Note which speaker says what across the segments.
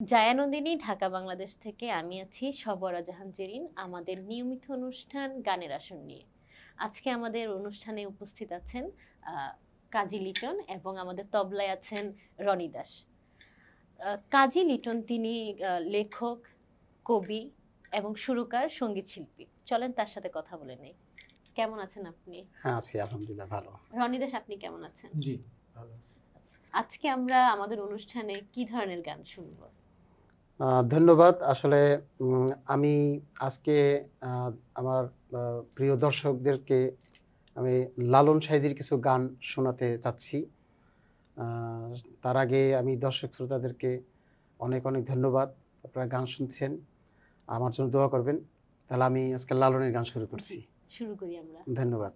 Speaker 1: জায়ানন্দিনী ঢাকা বাংলাদেশ থেকে আমি আছি সবরা জাহান জেরিন আমাদের নিয়মিত অনুষ্ঠান গানের আসর নিয়ে। আজকে আমাদের অনুষ্ঠানে উপস্থিত আছেন আহ, কাজী লিটন এবং আমাদের তবলায় আছেন রনি দাস। কাজী লিটন তিনি লেখক কবি এবং সুরকার সংগীত শিল্পী। চলেন তার সাথে কথা বলে নেই। কেমন আছেন আপনি?
Speaker 2: হ্যাঁ আছি আলহামদুলিল্লাহ ভালো।
Speaker 1: রনি দাস আপনি কেমন আছেন?
Speaker 3: জি ভালো আছি।
Speaker 1: আজকে আমরা আমাদের অনুষ্ঠানে কি ধরনের গান শুনব?
Speaker 2: ধন্যবাদ। আসলে আমি আজকে আমার প্রিয় দর্শকদেরকে আমি লালন সাইজির কিছু গান শোনাতে চাচ্ছি। তার আগে আমি দর্শক শ্রোতাদেরকে অনেক অনেক ধন্যবাদ। আপনারা গান শুনছেন আমার জন্য দোয়া করবেন। তাহলে আমি আজকে লালনের গান শুরু করছি।
Speaker 1: শুরু করি আমরা।
Speaker 2: ধন্যবাদ।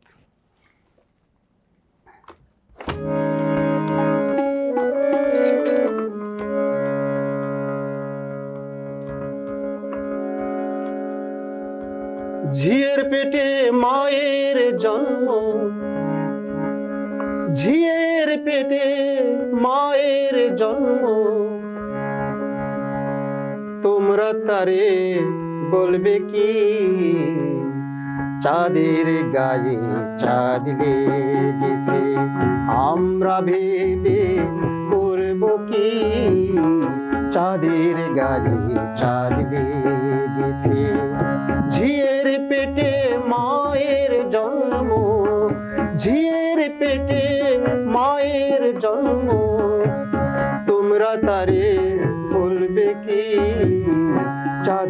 Speaker 2: পেটে মায়ের জন্ম, ঝিয়ের পেটে মায়ের জন্ম। তোমরা তারে বলবে কি? চাঁদের গায়ে চাঁদ লেগেছে আমরা ভেবে করব কি? চাঁদের গায়ে চাঁদ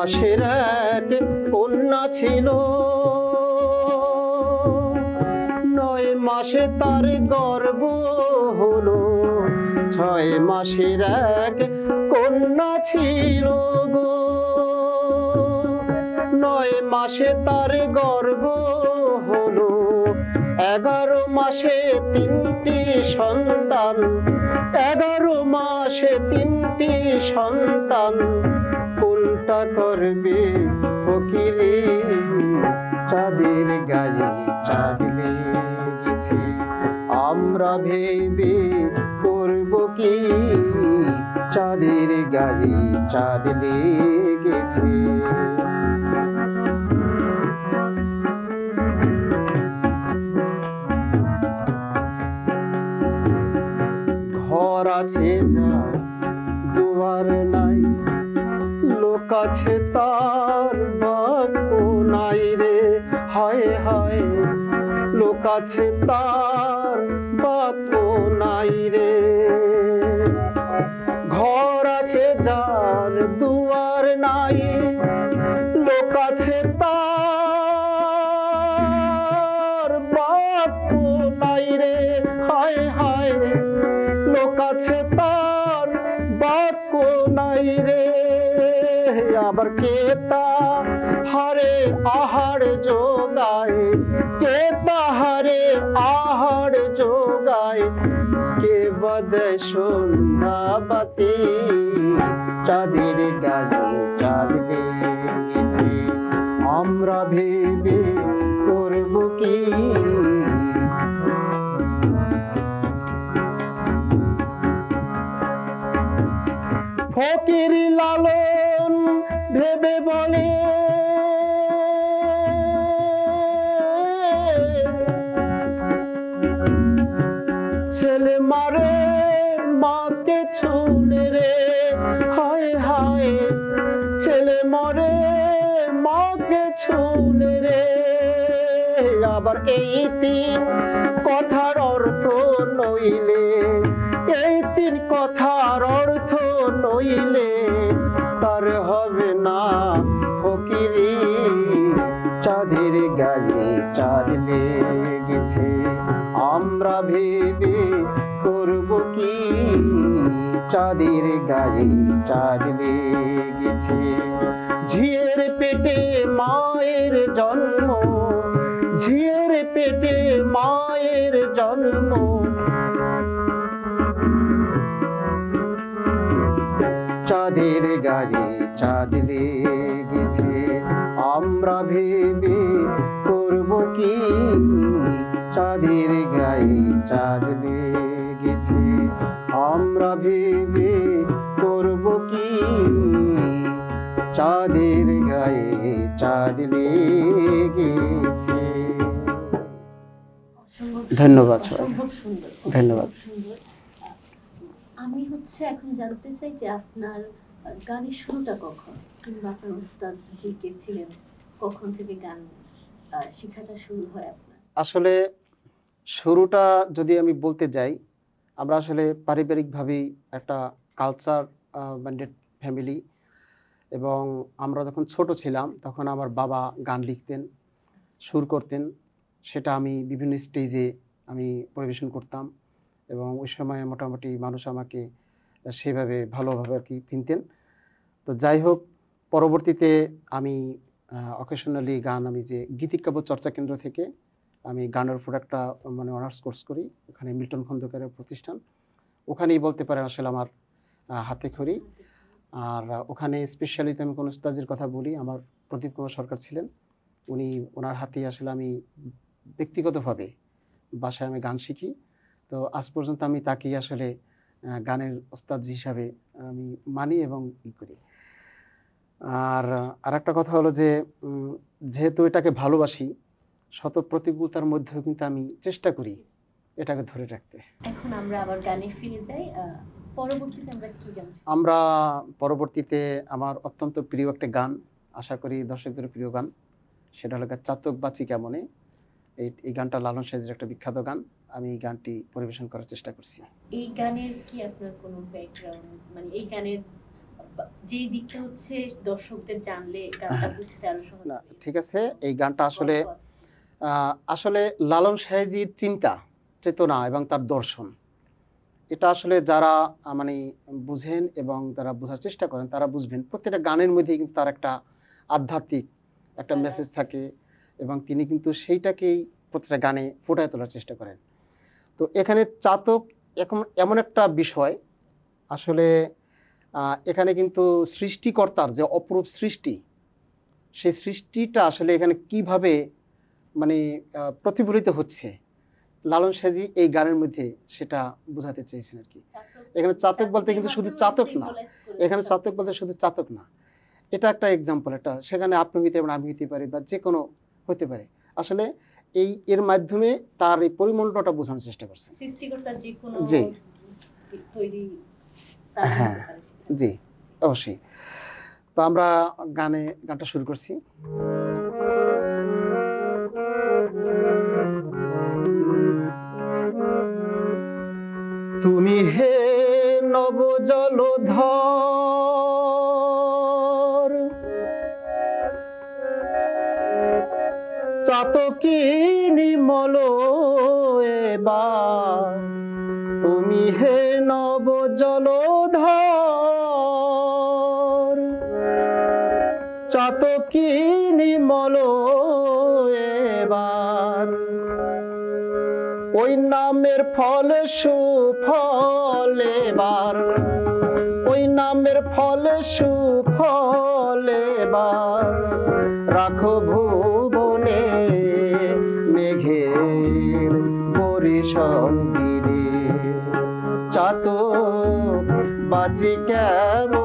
Speaker 2: মাসের এক কন্যা ছিল। নয় মাসে তার গর্ব হলো, ছয় মাসের এক কন্যা ছিল গো। নয় মাসে তার গর্ব হলো, এগারো মাসে তিনটি সন্তান, এগারো মাসে তিনটি সন্তান। করবে ফকিরে, চাঁদের গায়ে চাঁদ লেগেছে। আমরা ভেবে করব কি? চাঁদের গায়ে চাঁদ লেগেছে। ঘর আছে যার আছে তার বাক্য নাই রে। ঘর আছে যার, দুয়ার নাই, লোক আছে তার বাক্য নাই রে। হায় হায়, লোক আছে তার বাক্য নাই রে। আবার কে তা হারে আহার যোগায়, কে তাহারে আহার যোগায় কে বদে সন্ধ্যা বাতি চাঁদের গায়ে ছেলে মারে, মাকে ছুলে রে। হায় হায়, ছেলে মরে, মাকে রে। আবার এই তিন কথার অর্থ নইলে, এই তিন কথার অর্থ নইলে, তার হবে লেগেছে। ঝিয়ের পেটে মায়ের জন্ম, ঝিয়ের পেটে মায়ের জন্ম। চাঁদের গায়ে চাঁদ লেগেছে, আমরা ভেবে ধন্যবাদ ধন্যবাদ।
Speaker 1: আমি হচ্ছে এখন জানতে চাই যে আপনার গানের শুরুটা কখন? কিংবা আপনার উস্তাদ জি কে ছিলেন কখন থেকে গান শেখাটা শুরু হয় আপনার?
Speaker 2: আসলে শুরুটা যদি আমি বলতে যাই আমরা আসলে পারিবারিকভাবেই একটা কালচার ব্যান্ডেড ফ্যামিলি এবং আমরা যখন ছোট ছিলাম তখন আমার বাবা গান লিখতেন সুর করতেন। সেটা আমি বিভিন্ন স্টেজে আমি পরিবেশন করতাম এবং ওই সময় মোটামুটি মানুষ আমাকে সেভাবে ভালোভাবে আর কি চিনতেন। তো যাই হোক, পরবর্তীতে আমি অকেশনালি গান, আমি যে গীতিকাব্য চর্চা কেন্দ্র থেকে আমি গানের উপর একটা মানে অনার্স কোর্স করি, ওখানে মিল্টন খন্দকারের প্রতিষ্ঠান। ওখানেই বলতে পারেন আসলে আমার হাতে খড়ি। আর ওখানে স্পেশালি তো আমি কোনো উস্তাদের কথা বলি, আমার প্রদীপ কুমার সরকার ছিলেন। উনি, ওনার হাতেই আসলে আমি ব্যক্তিগতভাবে বাসায় আমি গান শিখি। তো আজ পর্যন্ত আমি তাকেই আসলে গানের ওস্তাদ হিসাবে আমি মানি এবং ই করি। আর আর একটা কথা হলো যে যেহেতু এটাকে ভালোবাসি শত প্রতিকূলতার মধ্যেও কিন্তু আমি চেষ্টা করি এটাকে ধরে রাখতে।
Speaker 1: এখন আমরা আবার গানে ফিরে যাই। পরবর্তীতে আমরা কি গান
Speaker 2: আমরা পরবর্তীতে আমার অত্যন্ত প্রিয় একটা গান আশা করি দর্শকদের প্রিয় গান সেটা হলো চাতক বাচি কেমনে? এই গানটা লালন সাইজের একটা বিখ্যাত গান। আমি এই গানটি পরিবেশন করার চেষ্টা করছি।
Speaker 1: এই গানের কি আপনার কোনো ব্যাকগ্রাউন্ড মানে এই গানের যেই দিকটা হচ্ছে দর্শকদের জানলে গানটা বুঝতে আরও সহজ
Speaker 2: না ঠিক আছে। এই গানটা আসলে আহ, আসলে লালন সাহেজির চিন্তা চেতনা এবং তার দর্শন। এটা আসলে যারা মানে বুঝেন এবং যারা বোঝার চেষ্টা করেন তারা বুঝবেন। প্রত্যেকটা গানের মধ্যে কিন্তু তার একটা আধ্যাত্মিক একটা মেসেজ থাকে। এবং তিনি কিন্তু সেইটাকেই প্রতিটা গানে ফুটায় তোলার চেষ্টা করেন। তো এখানে চাতক এখন এমন একটা বিষয় আসলে এখানে কিন্তু সৃষ্টিকর্তার যে অপরূপ সৃষ্টি সেই সৃষ্টিটা আসলে এখানে কীভাবে মানে প্রতিফলিত হচ্ছে লালন সাজি এই গানের মধ্যে সেটা বোঝাতে চেয়েছেন আর কি এখানে চাতক বলতে কিন্তু শুধু চাতক না। এখানে চাতক বলতে শুধু চাতক না। এটা একটা এক্সাম্পল একটা সেখানে আপনি হইতে পারেন আমি হইতে পারি বা যে কোনো হতে পারে আসলে এই এর মাধ্যমে তার এই পরিমণ্ডলটা বোঝানোর চেষ্টা
Speaker 1: কোনো
Speaker 2: জি। হ্যাঁ। জি অবশ্যই তো আমরা গানে গানটা শুরু করছি তুমি হে নব জলধর চাতকি নিমল এবার। তুমি হে নব জলধর। চাতকি নিমল এবার। ওই নামের ফল সুফল এবার। ওই নামের ফল সুফল এবার। রাখো গিরে চাতক বাজি কেমনে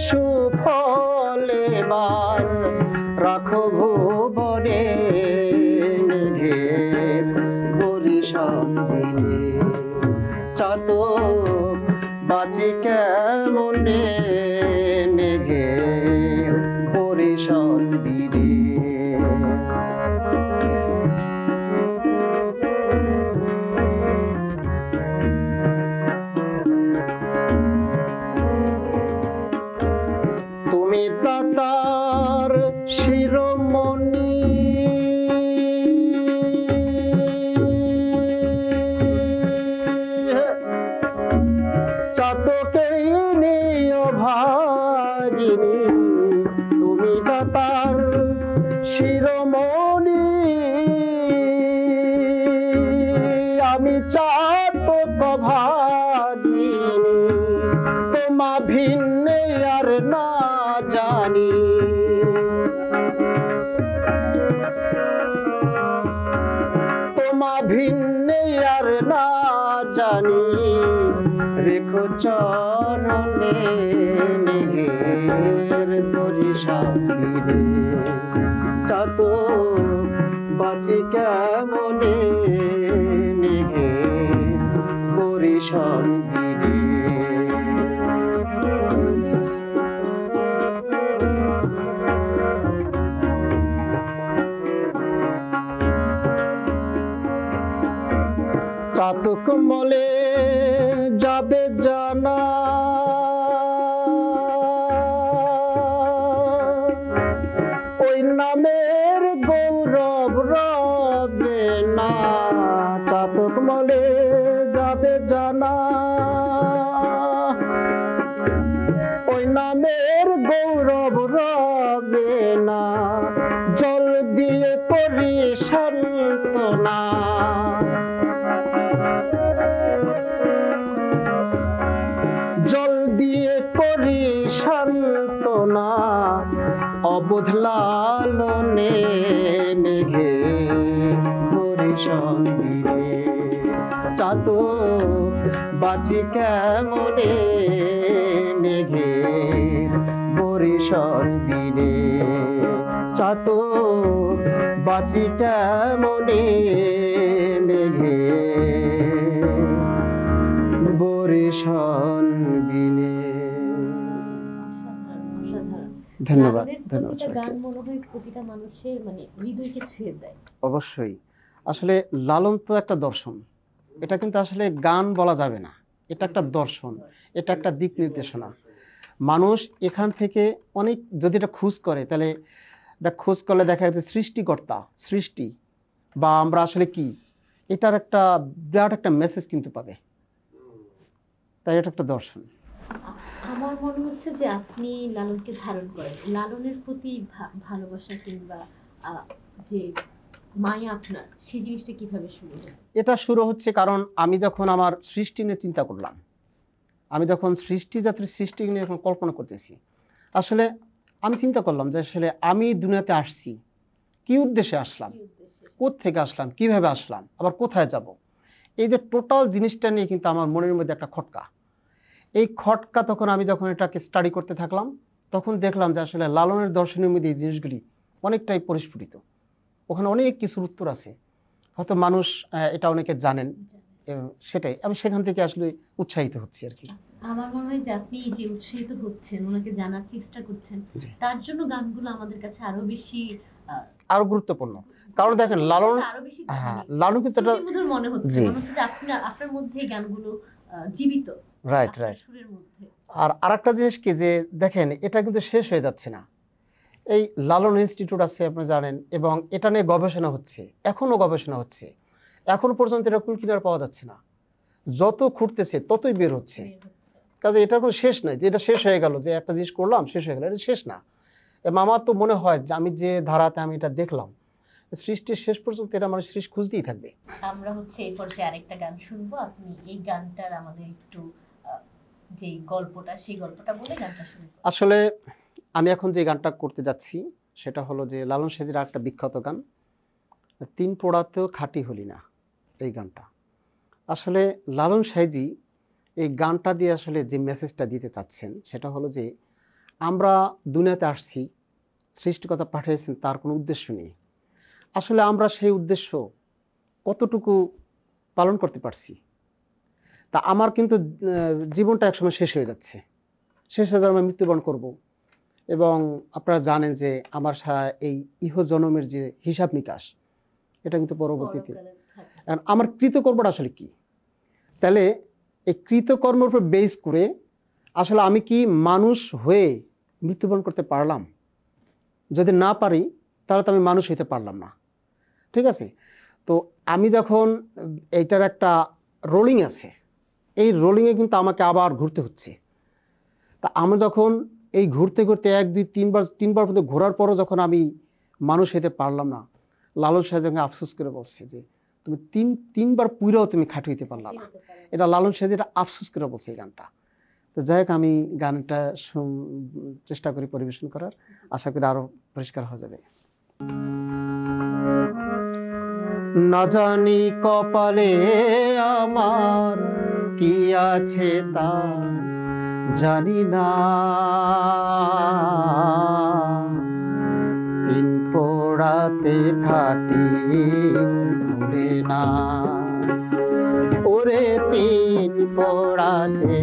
Speaker 2: সুফলে বার রাখো ভুবনে মেঘের চাতক কেমনে মেঘের বরিশন দিলে চাত বাঁচি কেমনে মেঘের বরিশন
Speaker 1: অসাধারণ।
Speaker 2: ধন্যবাদ ধন্যবাদ
Speaker 1: গান মনে হয় প্রতিটা মানুষের মানে হৃদয়কে ছুঁয়ে যায়।
Speaker 2: অবশ্যই। আসলে লালন তো একটা দর্শন। এটা কিন্তু আসলে গান বলা যাবে না। এটা একটা দর্শন, এটা একটা দিক নির্দেশনা। মানুষ এখান থেকে অনেক, যদি এটা খোঁজ করে, তাহলে এটা খোঁজ করলে দেখা যাচ্ছে সৃষ্টিকর্তা, সৃষ্টি বা আমরা আসলে কি? এটার একটা বিরাট একটা মেসেজ কিন্তু পাবে। তাই এটা একটা দর্শন।
Speaker 1: আমার মনে হচ্ছে যে আপনি লালনকে ধারণ করেন। লালনের প্রতি ভালোবাসা কিংবা যে মায়া আপনার সেই জিনিসটা কীভাবে শুরু
Speaker 2: এটা শুরু হচ্ছে কারণ আমি যখন আমার সৃষ্টি নিয়ে চিন্তা করলাম আমি যখন সৃষ্টি জাতির সৃষ্টি নিয়ে যখন কল্পনা করতেছি আসলে আমি চিন্তা করলাম যে আসলে আমি দুনিয়াতে আসছি কি উদ্দেশ্যে আসলাম? থেকে আসলাম? কীভাবে আসলাম? আবার কোথায় যাব? এই যে টোটাল জিনিসটা নিয়ে কিন্তু আমার মনের মধ্যে একটা খটকা। এই খটকা তখন আমি যখন এটাকে স্টাডি করতে থাকলাম তখন দেখলাম যে আসলে লালনের দর্শনের মধ্যে এই জিনিসগুলি অনেকটাই পরিস্ফুটিত। ওখানে অনেক কিছুর উত্তর আছে। হয়তো মানুষ এটা অনেকে জানেন। সেটাই। আমি সেখান থেকে আসলে উৎসাহিত হচ্ছি আর কি।
Speaker 1: আচ্ছা, আমার মনে হয় যে আপনি যে উৎসাহিত হচ্ছেন ওনাকে জানার চেষ্টা করছেন তার জন্য গানগুলো আমাদের কাছে আরও বেশি
Speaker 2: আরও গুরুত্বপূর্ণ। কারণ দেখেন লালন হ্যাঁ লালন কিন্তু এটা
Speaker 1: মনে হচ্ছে। মনে হচ্ছে যে আপনার আপনার মধ্যে এই গানগুলো জীবিত।
Speaker 2: রাইট রাইট আর আরেকটা জিনিস কি যে দেখেন এটা কিন্তু শেষ হয়ে যাচ্ছে না। এই লালন ইনস্টিটিউট আছে আপনি জানেন এবং এটা নিয়ে গবেষণা হচ্ছে এখনও গবেষণা হচ্ছে। এখন পর্যন্ত এটা কুল কিনার পাওয়া যাচ্ছে না। যত খুঁড়তেছে ততই বের হচ্ছে। কাজে এটা কোনো শেষ নাই যে এটা শেষ হয়ে গেল যে একটা জিনিস করলাম শেষ হয়ে গেল এটা শেষ না। আমার তো মনে হয় যে আমি যে ধারাতে আমি এটা দেখলাম সৃষ্টির শেষ পর্যন্ত এটা মানুষ সৃষ্টি খুঁজতেই থাকবে।
Speaker 1: আমরা হচ্ছে এই পর্যায়ে আরেকটা গান শুনব। আপনি এই গানটার আমাদের একটু যে গল্পটা সেই গল্পটা বলে গানটা করুন।
Speaker 2: আসলে আমি এখন যে গানটা করতে যাচ্ছি, সেটা হলো যে লালন সাহেজির একটা বিখ্যাত গান, তিন পোড়াতেও খাঁটি হলি না, এই গানটা। আসলে লালন সাহেজি এই গানটা দিয়ে আসলে যে মেসেজটা দিতে চাচ্ছেন, সেটা হলো যে আমরা দুনিয়াতে আসছি সৃষ্টিকতা পাঠিয়েছেন, তার কোনো উদ্দেশ্য নেই। আসলে আমরা সেই উদ্দেশ্য কতটুকু পালন করতে পারছি? তা আমার কিন্তু জীবনটা একসময় শেষ হয়ে যাচ্ছে। শেষ হয়ে যাওয়ার আমি মৃত্যুবরণ করব। এবং আপনারা জানেন যে আমার এই ইহ জনমের যে হিসাব নিকাশ এটা কিন্তু পরবর্তীতে। এখন আমার কৃতকর্মটা আসলে কি? তাহলে এই কৃতকর্মের উপর বেস করে আসলে আমি কি মানুষ হয়ে মৃত্যুবরণ করতে পারলাম? যদি না পারি তাহলে তো আমি মানুষ হইতে পারলাম না। ঠিক আছে? তো আমি যখন এইটার একটা রোলিং আছে এই রোলিংয়ে কিন্তু আমাকে আবার ঘুরতে হচ্ছে। তা আমি যখন এই ঘুরতে ঘুরতে এক দুই তিনবার তিনবার পর্যন্ত ঘোরার পরও যখন আমি মানুষ হইতে পারলাম না লালন সাহেব আফসোস করে বলছে যে তুমি তিন তিনবার পুইরাও তুমি খাটি হইতে পারলা না। এটা লালন সাহেব এটা আফসোস করে বলছে এই গানটা। তো যাই হোক আমি গানটা চেষ্টা করি পরিবেশন করার। আশা করি আরও পরিষ্কার হয়ে যাবে। না জানি কপালে আমার কি আছে তা জানি না। দিন পোড়াতে খাটি ভুলে না। ওরে তিন পোড়াতে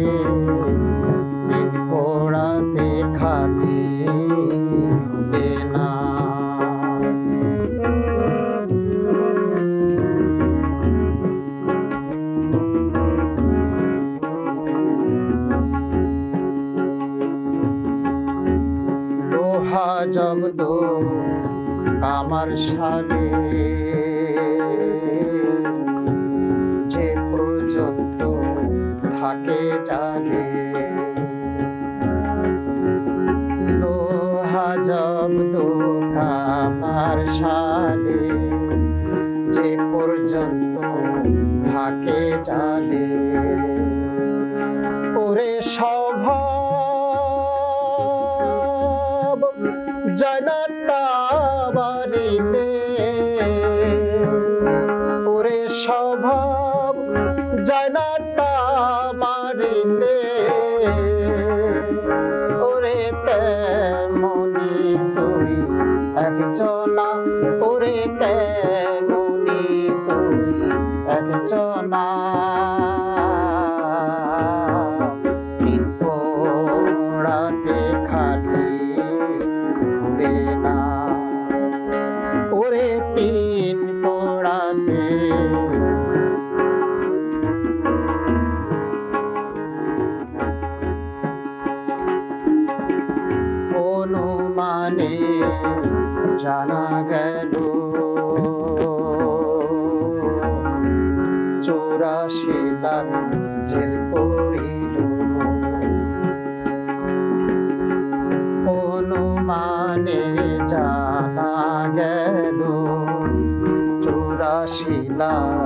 Speaker 2: বাড়িতে ওরে 啦。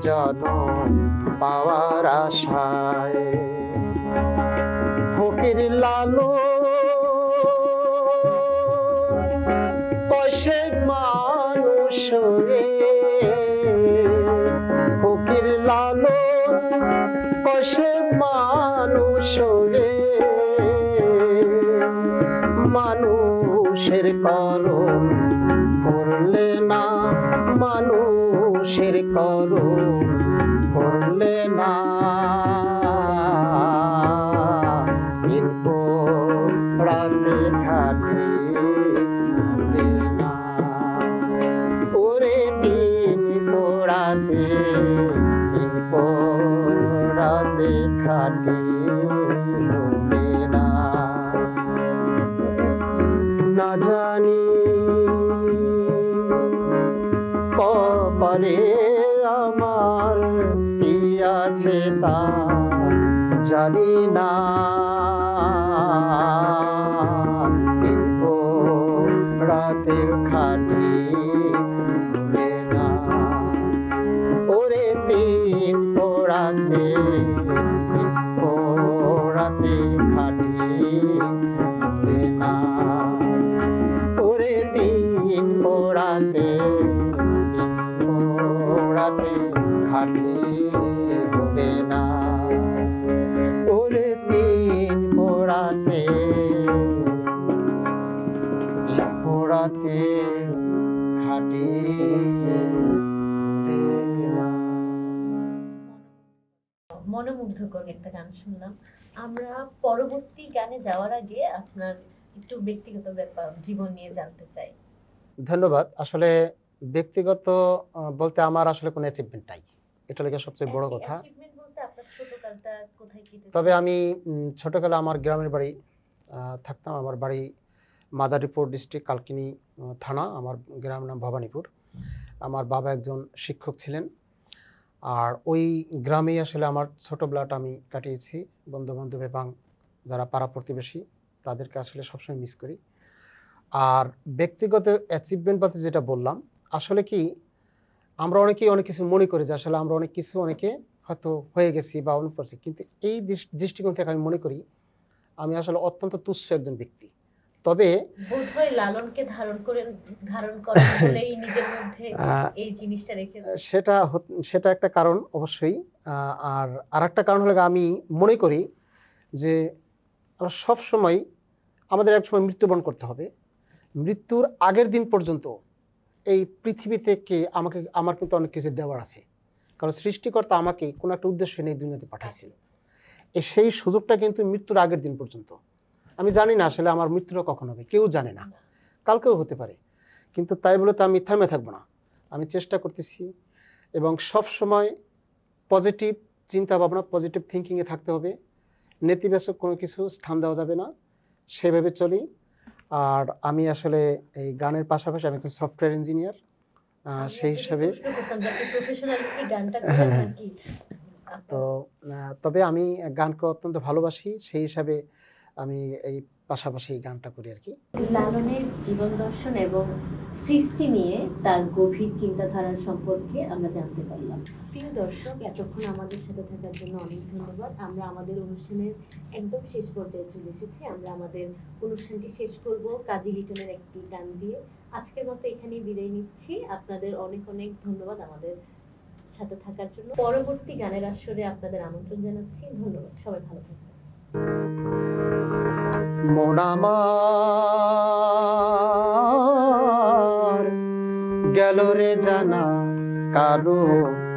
Speaker 2: জনম পাওয়ার আশায়। ফকির লালো মানুষ রে। ফকির লালো কষে মানুষ রে। মানুষের কারণ করলে না মানুষ মানুষের করো করলে না। না
Speaker 1: আপনার একটু ব্যক্তিগত ব্যাপার জীবন নিয়ে জানতে চাই।
Speaker 2: ধন্যবাদ। আসলে ব্যক্তিগত বলতে আমার আসলে কোনো অ্যাচিভমেন্ট নাই। এটা লেগে সবচেয়ে বড় কথা।
Speaker 1: কোথায় কেটেছে?
Speaker 2: তবে আমি ছোটকালে আমার গ্রামের বাড়ি থাকতাম। আমার বাড়ি মাদারীপুর ডিস্ট্রিক্ট কালকিনি থানা। আমার গ্রামের নাম ভবানীপুর। আমার বাবা একজন শিক্ষক ছিলেন। আর ওই গ্রামেই আসলে আমার ছোটবেলাটা আমি কাটিয়েছি। বন্ধু বান্ধব এবং যারা পাড়া প্রতিবেশী। তাদেরকে আসলে সবসময় মিস করি। আর ব্যক্তিগত অ্যাচিভমেন্ট বলতে যেটা বললাম আসলে কি আমরা অনেকেই অনেক কিছু মনে করি যে আসলে আমরা অনেক কিছু অনেকে হয়তো হয়ে গেছি বা অনেক করছি। কিন্তু এই দৃষ- দৃষ্টিকোণ থেকে আমি মনে করি আমি আসলে অত্যন্ত তুচ্ছ একজন ব্যক্তি। তবে
Speaker 1: বোধহয় লালনকে ধারণ করে ধারণ করেন বলেই নিজের মধ্যে এই জিনিসটা রেখে
Speaker 2: সেটা সেটা একটা কারণ অবশ্যই। আহ, আর আরেকটা কারণ হলো আমি মনে করি যে আমরা সব সময় আমাদের এক সময় মৃত্যুবরণ করতে হবে। মৃত্যুর আগের দিন পর্যন্ত এই পৃথিবী থেকে আমাকে, আমার কিন্তু অনেক কিছু দেওয়ার আছে। কারণ সৃষ্টিকর্তা আমাকে কোনো একটা উদ্দেশ্য নিয়ে দুনিয়াতে পাঠাইছিল এ সেই সুযোগটা কিন্তু মৃত্যুর আগের দিন পর্যন্ত। আমি জানি না আসলে আমার মৃত্যুটা কখন হবে, কেউ জানে না। কালকেও হতে পারে। কিন্তু তাই বলে তো আমি থেমে থাকব না। আমি চেষ্টা করতেছি এবং সব সময় পজিটিভ চিন্তা ভাবনা পজিটিভ থিঙ্কিংয়ে থাকতে হবে। নেতিবাচক কোনো কিছু স্থান দেওয়া যাবে না। সেভাবে চলি। আর আমি আসলে এই গানের পাশাপাশি আমি একজন সফটওয়্যার ইঞ্জিনিয়ার সেই হিসাবে হ্যাঁ, হ্যাঁ। তো তবে আমি গানকে অত্যন্ত ভালোবাসি। সেই হিসাবে আমি এই পাশাপাশি এই গানটা করি আর কি।
Speaker 1: লালনের জীবন দর্শন এবং সৃষ্টি নিয়ে তার গভীর চিন্তাধারার সম্পর্কে আমরা জানতে পারলাম। প্রিয় দর্শক, এতক্ষণ আমাদের সাথে থাকার জন্য অনেক ধন্যবাদ। আমরা আমাদের অনুষ্ঠানের একদম শেষ পর্যায়ে চলে এসেছি। আমরা আমাদের অনুষ্ঠানটি শেষ করব কাজী লিটনের একটি গান দিয়ে। আজকের মতো এখানেই বিদায় নিচ্ছি। আপনাদের অনেক অনেক ধন্যবাদ আমাদের সাথে থাকার জন্য। পরবর্তী গানের আসরে আপনাদের আমন্ত্রণ জানাচ্ছি। ধন্যবাদ। সবাই ভালো থাকবেন
Speaker 2: মন আমার গেল রে জানা, কারও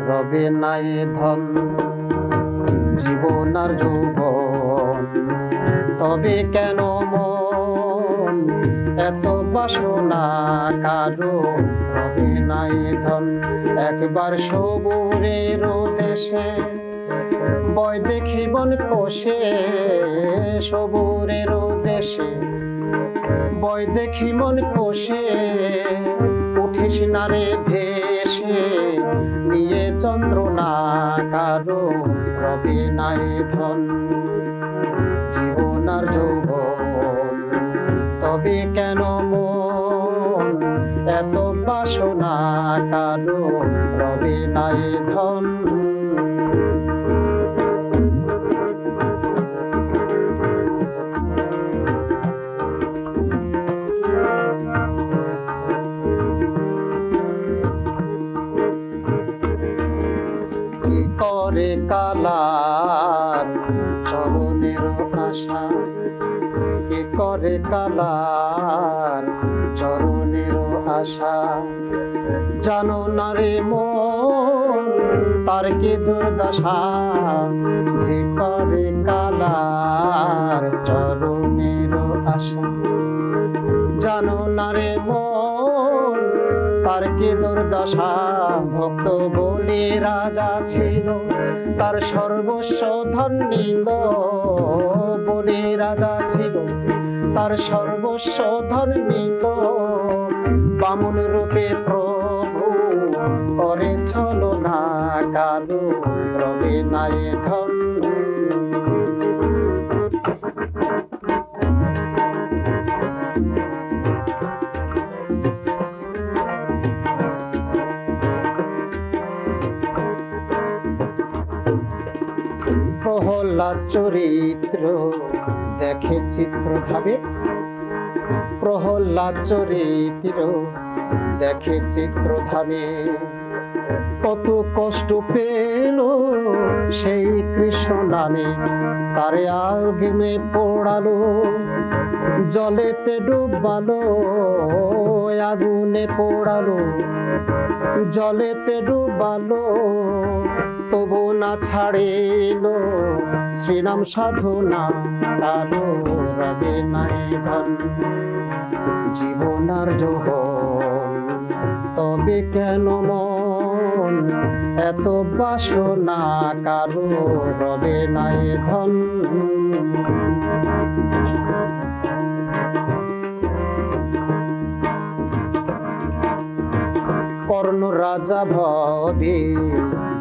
Speaker 2: রবে নাই ধন। জীবন আর যৌবন, তবে কেন মন? এত বাসনা, কারও রবে নাই ধন। একবার সবুরের দেশে বয় দেখি বন কোষে, সবুরের দেশে দেখি মন কোষে, উঠিস ভেসে। নিয়ে যন্ত্রণা কারও নাই ধন। জীবন আর তবে কেন মন? এত বাসনা রবে নাই ধন। দুর্দশা যে করে কালার চরণের আশা। জানো না রে মন, তার কি দুর্দশা? ভক্ত বলে রাজা ছিল, তার সর্বস্ব ধন নিল বলে রাজা ছিল। তার সর্বস্ব ধন নিল বামন রূপে প্রভু করে চলো না কালু। চরিত্র দেখে চিত্র ভাবে। প্রহ্লাদ চরিত্র দেখে চিত্র ধামে কত কষ্ট পেল সেই কৃষ্ণ নামে তারে আগুনে পোড়ালো। জলেতে ডুবালো, আগুনে পোড়ালো। জলেতে ডুবালো, তবু না ছাড়িল। শ্রীরাম সাধনা কালো রবে নাই ধন। জীবনার যৌবন তবে কেন মন এত বাসনা কারও রবে নাই ধন। কর্ণ রাজা ভবে,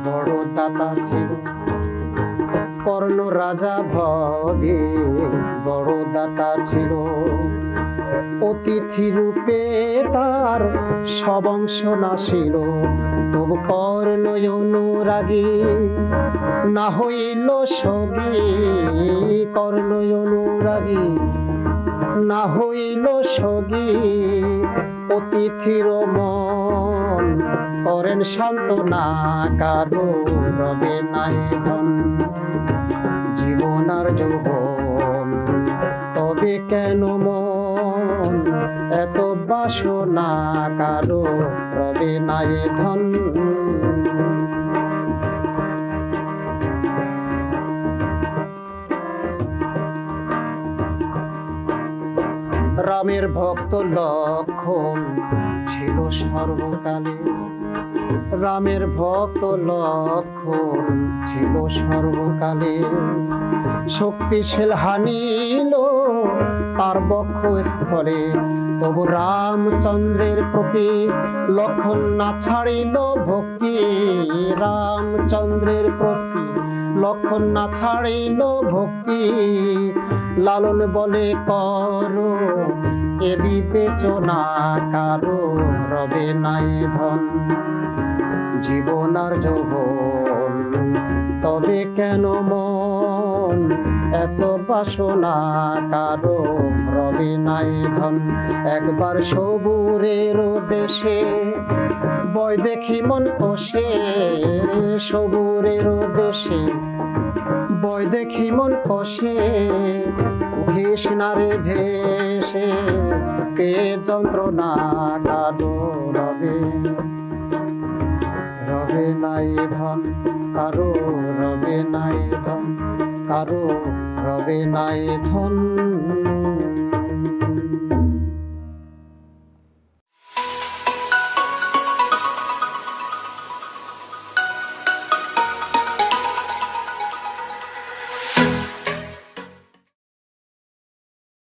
Speaker 2: বড় দাতা ছিল। কর্ণ রাজা ভবে, বড় দাতা ছিল। অতিথি রূপে তার সবংশ নাশিল তবু কর্ণ অনুরাগী, না হইল সগী কর্ণ অনুরাগী, না হইল সগী অতিথির মন করেন সান্ত্বনা কারও রবে নাই ধন। বাসনা কারও রবে নাই ধন। রামের ভক্ত লক্ষণ ছিল সর্বকালে। রামের ভক্ত লক্ষণ ছিল সর্বকালে। শক্তিশীল হানিল তার বক্ষ স্থলে তবু রামচন্দ্রের প্রতি লক্ষণ না ছাড়িল ভক্তি। রামচন্দ্রের প্রতি লক্ষণ না ছাড়িল ভক্তি। লালন বলে, করো, এ বিবেচনা কারও রবে নাই ধন। জীবন আর যৌবন তবে কেন মন এত বাসনা কারও রবে নাই ধন। একবার সবুরের দেশে বয় দেখি মন কষে, সবুরের দেশে বয় দেখি মন কষে কৃষ্ণারে ভেসে পে যন্ত্রণা কালো রবে? রবে নাই ধন, কারও রবে নাই ধন। কারও রবে নাই ধন।